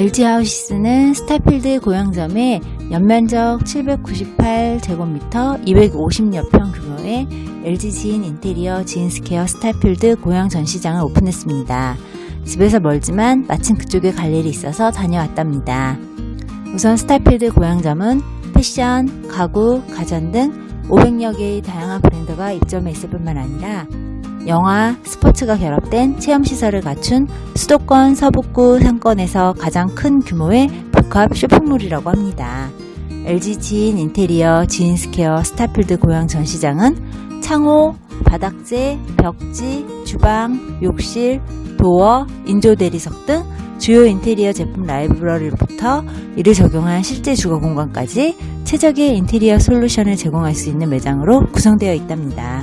LG 하우시스는 스타필드 고양점에 연면적 798제곱미터 250여 평 규모의 LG 지인 인테리어 지인스케어 스타필드 고양 전시장을 오픈했습니다. 집에서 멀지만 마침 그쪽에 갈 일이 있어서 다녀왔답니다. 우선 스타필드 고양점은 패션, 가구, 가전 등 500여 개의 다양한 브랜드가 입점해 있을 뿐만 아니라 영화, 스포츠가 결합된 체험시설을 갖춘 수도권 서북구 상권에서 가장 큰 규모의 복합 쇼핑몰이라고 합니다. LG 지인 인테리어 지인스케어 스타필드 고양 전시장은 창호, 바닥재, 벽지, 주방, 욕실, 도어, 인조 대리석 등 주요 인테리어 제품 라이브러리부터 이를 적용한 실제 주거 공간까지 최적의 인테리어 솔루션을 제공할 수 있는 매장으로 구성되어 있답니다.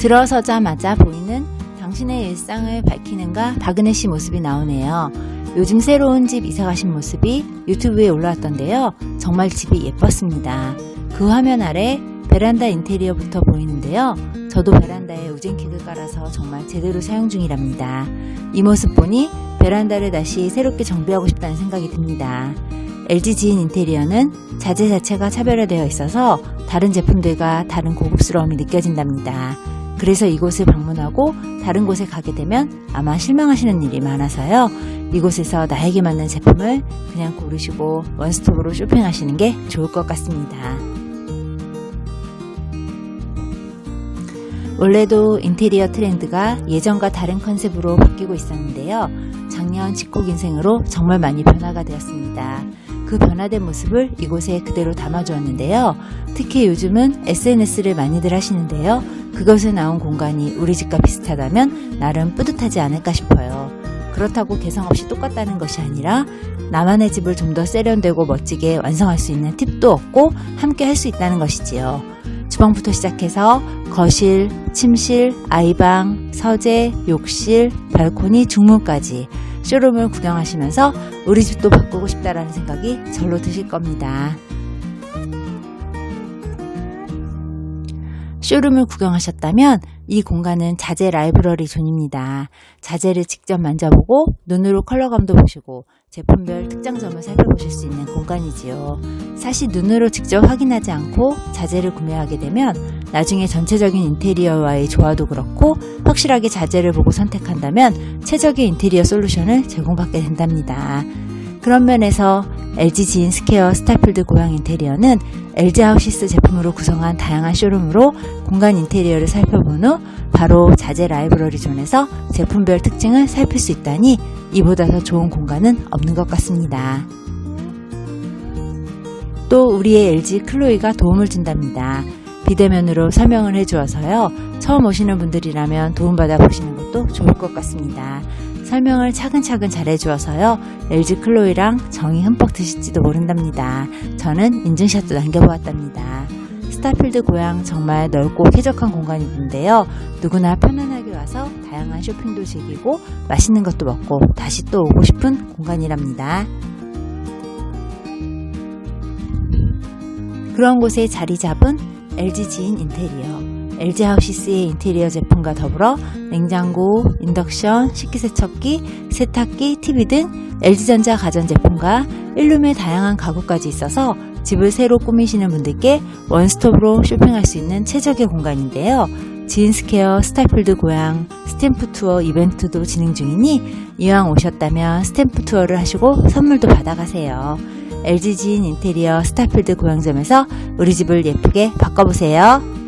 들어서자마자 보이는 당신의 일상을 밝히는가 박은혜 씨 모습이 나오네요. 요즘 새로운 집 이사 가신 모습이 유튜브에 올라왔던데요. 정말 집이 예뻤습니다. 그 화면 아래 베란다 인테리어부터 보이는데요. 저도 베란다에 우젠킥을 깔아서 정말 제대로 사용 중이랍니다. 이 모습 보니 베란다를 다시 새롭게 정비하고 싶다는 생각이 듭니다. LG 지인 인테리어는 자재 자체가 차별화되어 있어서 다른 제품들과 다른 고급스러움이 느껴진답니다. 그래서 이곳을 방문하고 다른 곳에 가게 되면 아마 실망하시는 일이 많아서요. 이곳에서 나에게 맞는 제품을 그냥 고르시고 원스톱으로 쇼핑하시는 게 좋을 것 같습니다. 원래도 인테리어 트렌드가 예전과 다른 컨셉으로 바뀌고 있었는데요. 작년 집콕 인생으로 정말 많이 변화가 되었습니다. 그 변화된 모습을 이곳에 그대로 담아주었는데요. 특히 요즘은 SNS를 많이들 하시는데요. 그것에 나온 공간이 우리 집과 비슷하다면 나름 뿌듯하지 않을까 싶어요. 그렇다고 개성 없이 똑같다는 것이 아니라 나만의 집을 좀 더 세련되고 멋지게 완성할 수 있는 팁도 얻고 함께 할 수 있다는 것이지요. 주방부터 시작해서 거실, 침실, 아이방, 서재, 욕실, 발코니, 중문까지 쇼룸을 구경하시면서 우리 집도 바꾸고 싶다라는 생각이 절로 드실 겁니다. 쇼룸을 구경하셨다면 이 공간은 자재 라이브러리 존입니다. 자재를 직접 만져보고 눈으로 컬러감도 보시고 제품별 특장점을 살펴보실 수 있는 공간이지요. 사실 눈으로 직접 확인하지 않고 자재를 구매하게 되면 나중에 전체적인 인테리어와의 조화도 그렇고 확실하게 자재를 보고 선택한다면 최적의 인테리어 솔루션을 제공받게 된답니다. 그런 면에서 LG 지인 스퀘어 스타필드 고양 인테리어는 LG 하우시스 제품으로 구성한 다양한 쇼룸으로 공간 인테리어를 살펴본 후 바로 자재 라이브러리 존에서 제품별 특징을 살필 수 있다니 이보다 더 좋은 공간은 없는 것 같습니다. 또 우리의 LG 클로이가 도움을 준답니다. 비대면으로 설명을 해주어서요. 처음 오시는 분들이라면 도움받아 보시는 것도 좋을 것 같습니다. 설명을 차근차근 잘해주어서요. LG 클로이랑 정이 흠뻑 드실지도 모른답니다. 저는 인증샷도 남겨보았답니다. 스타필드 고향 정말 넓고 쾌적한 공간인데요. 누구나 편안하게 와서 다양한 쇼핑도 즐기고 맛있는 것도 먹고 다시 또 오고 싶은 공간이랍니다. 그런 곳에 자리 잡은 LG 지인 인테리어. LG 하우시스의 인테리어 제품과 더불어 냉장고, 인덕션, 식기세척기, 세탁기, TV 등 LG전자 가전제품과 일룸의 다양한 가구까지 있어서 집을 새로 꾸미시는 분들께 원스톱으로 쇼핑할 수 있는 최적의 공간인데요. 지인스케어 스타필드 고향 스탬프 투어 이벤트도 진행 중이니 이왕 오셨다면 스탬프 투어를 하시고 선물도 받아가세요. LG 지인 인테리어 스타필드 고향점에서 우리 집을 예쁘게 바꿔보세요.